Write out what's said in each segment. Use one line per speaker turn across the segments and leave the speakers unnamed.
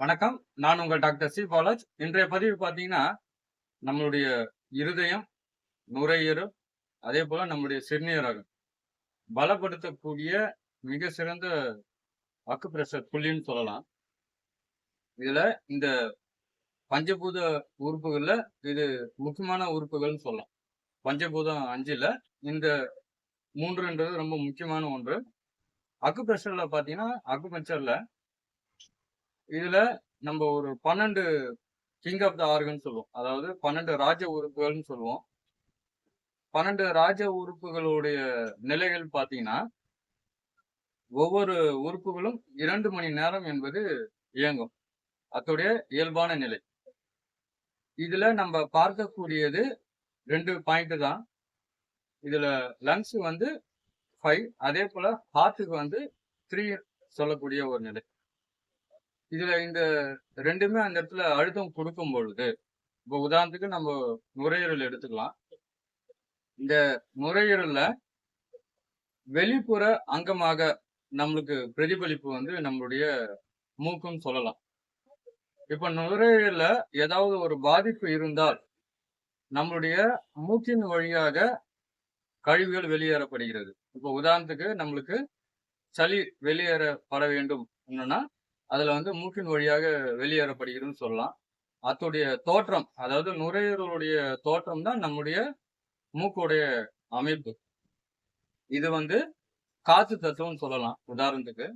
வணக்கம். நான் உங்கள் டாக்டர் சி பாலாஜ். இன்றைய பதிவு பார்த்தீங்கன்னா நம்மளுடைய இருதயம் நுரையீரல் அதே போல் நம்முடைய சிறுநீரகம். பலப்படுத்தக்கூடிய மிக சிறந்த அக்குப்ரெஷர் புள்ளின்னு சொல்லலாம். இதில் இந்த பஞ்சபூத உறுப்புகளில் இது முக்கியமான உறுப்புகள்னு சொல்லலாம். பஞ்சபூதம் அஞ்சில் இந்த மூன்றுன்றது ரொம்ப முக்கியமான ஒன்று. அக்குப்ரெஷர்ல பார்த்தீங்கன்னா அக்குபஞ்சர்ல இதுல நம்ம ஒரு பன்னெண்டு கிங் ஆஃப் த ஆர்கன் சொல்லுவோம். அதாவது பன்னெண்டு ராஜ உறுப்புகள்னு சொல்லுவோம். பன்னெண்டு ராஜ உறுப்புகளுடைய நிலைகள் பார்த்தீங்கன்னா ஒவ்வொரு உறுப்புகளும் இரண்டு மணி நேரம் என்பது இயங்கும். அத்துடைய இயல்பான நிலை. இதுல நம்ம பார்க்கக்கூடியது ரெண்டு பாயிண்ட் தான். இதுல லங்ஸ் வந்து ஃபைவ் அதே போல ஹார்ட்டுக்கு வந்து த்ரீ சொல்லக்கூடிய ஒரு நிலை. இதுல இந்த ரெண்டுமே அந்த இடத்துல அழுத்தம் கொடுக்கும் பொழுது இப்போ உதாரணத்துக்கு நம்ம நுரையீரல் எடுத்துக்கலாம். இந்த நுரையீரல்ல வெளிப்புற அங்கமாக நம்மளுக்கு பிரதிபலிப்பு வந்து நம்மளுடைய மூக்கும் சொல்லலாம். இப்ப நுரையீரல்ல ஏதாவது ஒரு பாதிப்பு இருந்தால் நம்மளுடைய மூக்கின் வழியாக கழிவுகள் வெளியேறப்படுகிறது. இப்போ உதாரணத்துக்கு நம்மளுக்கு சளி வெளியேறப்பட வேண்டும். என்னன்னா அதுல வந்து மூக்கின் வழியாக வெளியேறப்படுகிறதுன்னு சொல்லலாம். அத்துடைய தோற்றம் அதாவது நுரையீரலுடைய தோற்றம் தான் நம்முடைய மூக்குடைய அமைப்பு. இது வந்து காத்து தத்துவம்னு சொல்லலாம் உதாரணத்துக்கு.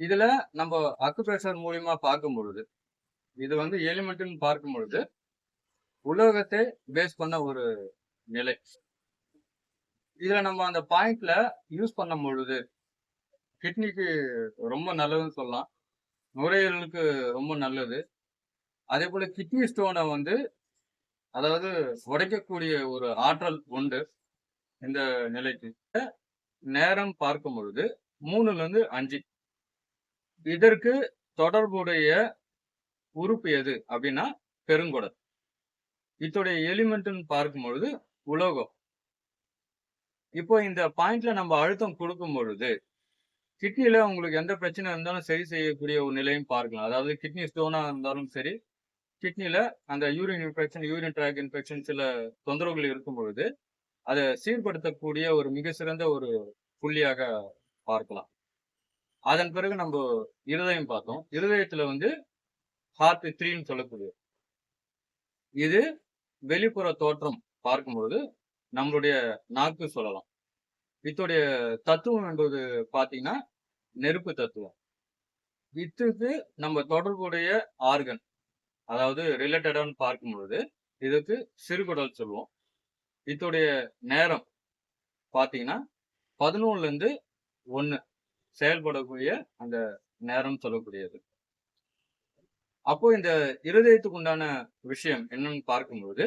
இதுல நம்ம அக்குப்ரெஷர் மூலியமா பார்க்கும் பொழுது இது வந்து எலிமெண்ட்னு பார்க்கும் பொழுது உலோகத்தை பேஸ் பண்ண ஒரு நிலை. இதுல நம்ம அந்த பாயிண்ட்ல யூஸ் பண்ணும் பொழுது கிட்னிக்கு ரொம்ப நல்லதுன்னு சொல்லலாம். நுரையீரலுக்கு ரொம்ப நல்லது. அதே போல கிட்னி ஸ்டோனை வந்து அதாவது உடைக்கக்கூடிய ஒரு ஆற்றல் உண்டு இந்த நிலைக்கு. நேரம் பார்க்கும் பொழுது மூணுலேருந்து அஞ்சு. இதற்கு தொடர்புடைய உறுப்பு எது அப்படின்னா பெருங்குடல். இதோடைய எலிமெண்ட்னு பார்க்கும் பொழுது உலோகம். இப்போ இந்த பாயிண்ட்ல நம்ம அழுத்தம் கொடுக்கும் பொழுது கிட்னியில் உங்களுக்கு எந்த பிரச்சனை இருந்தாலும் சரி செய்யக்கூடிய ஒரு நிலையும் பார்க்கலாம். அதாவது கிட்னி ஸ்டோனா இருந்தாலும் சரி கிட்னியில் அந்த urine infection urine tract infection சில தொந்தரவுகள் இருக்கும் பொழுது அதை சீர்படுத்தக்கூடிய ஒரு மிக சிறந்த ஒரு புள்ளியாக பார்க்கலாம். அதன் பிறகு நம்ம இருதயம் பார்த்தோம். இருதயத்துல வந்து ஹார்ட் த்ரீன்னு சொல்லக்கூடிய இது வெளிப்புற தோற்றம் பார்க்கும்பொழுது நம்மளுடைய நாக்கு சொல்லலாம். வித்துடைய தத்துவம் என்பது பார்த்தீங்கன்னா நெருப்பு தத்துவம். வித்துக்கு நம்ம தொடர்புடைய ஆர்கன் அதாவது ரிலேட்டடான்னு பார்க்கும் பொழுது இதுக்கு சிறுகுடல் சொல்லுவோம். இத்துடைய நேரம் பார்த்தீங்கன்னா பதினொன்னுலேருந்து ஒன்று ஒன்னு செயல்படக்கூடிய அந்த நேரம் சொல்லக்கூடியது. அப்போ இந்த இருதயத்துக்கு உண்டான விஷயம் என்னன்னு பார்க்கும்பொழுது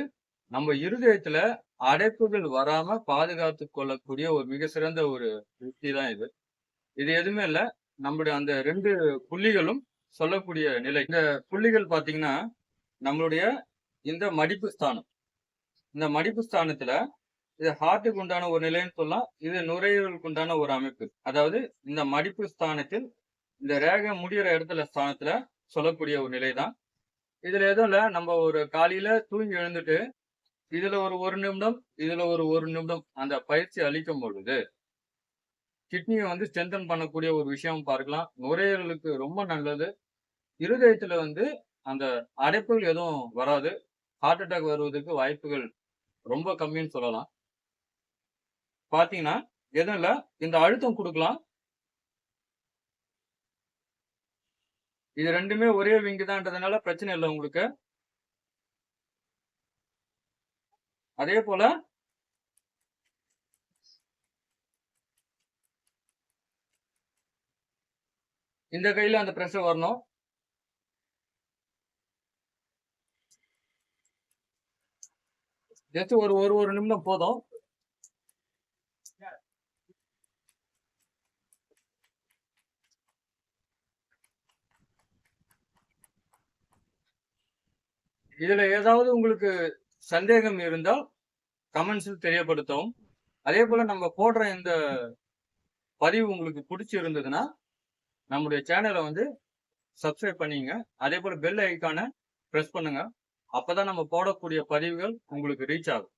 நம்ம இருதயத்துல அடைப்புகள் வராம பாதுகாத்து கொள்ளக்கூடிய ஒரு மிக சிறந்த ஒரு யுக்தி தான் இது. இது எதுவுமே இல்ல. நம்மளுடைய அந்த ரெண்டு புள்ளிகளும் சொல்லக்கூடிய நிலை. இந்த புள்ளிகள் பாத்தீங்கன்னா நம்மளுடைய இந்த மடிப்பு ஸ்தானம். இந்த மடிப்பு ஸ்தானத்துல இது ஹார்ட்டுக்கு உண்டான ஒரு நிலைன்னு சொல்லலாம். இது நுரையீரலுக்கு உண்டான ஒரு அமைப்பு. அதாவது இந்த மடிப்பு ஸ்தானத்தில் இந்த ரேகை முடிகிற இடத்துல ஸ்தானத்துல சொல்லக்கூடிய ஒரு நிலை தான் இதுல எதுவும் இல்லை. நம்ம ஒரு காலையில தூங்கி எழுந்துட்டு இதுல ஒரு ஒரு நிமிடம் இதுல ஒரு ஒரு நிமிடம் அந்த பயிற்சி அளிக்கும் பொழுது கிட்னியை வந்து ஸ்ட்ரென்தன் பண்ணக்கூடிய ஒரு விஷயம் பார்க்கலாம். நுரையீரலுக்கு ரொம்ப நல்லது. இருதயத்துல வந்து அந்த அடைப்புகள் எதுவும் வராது. ஹார்ட் அட்டாக் வருவதற்கு வாய்ப்புகள் ரொம்ப கம்மின்னு சொல்லலாம். பாத்தீங்கன்னா எதுவும் இல்லை. இந்த அழுத்தம் கொடுக்கலாம். இது ரெண்டுமே ஒரே விங்கு தான்றதுனால பிரச்சனை இல்லை உங்களுக்கு. அதே போல இந்த கையில அந்த பிரஷர் வரணும். ஜஸ்ட் ஒரு ஒரு ஒரு நிமிடம் போதும். இதுல ஏதாவது உங்களுக்கு சந்தேகம் இருந்தால் கமெண்ட்ஸில் தெரியப்படுத்தவும். அதே போல நம்ம போடுற இந்த பதிவு உங்களுக்கு பிடிச்சி இருந்ததுன்னா நம்முடைய சேனலை வந்து சப்ஸ்கிரைப் பண்ணிங்க. அதே போல பெல் ஐக்கானை ப்ரெஸ் பண்ணுங்க. அப்பதான் நம்ம போடக்கூடிய பதிவுகள் உங்களுக்கு ரீச் ஆகும்.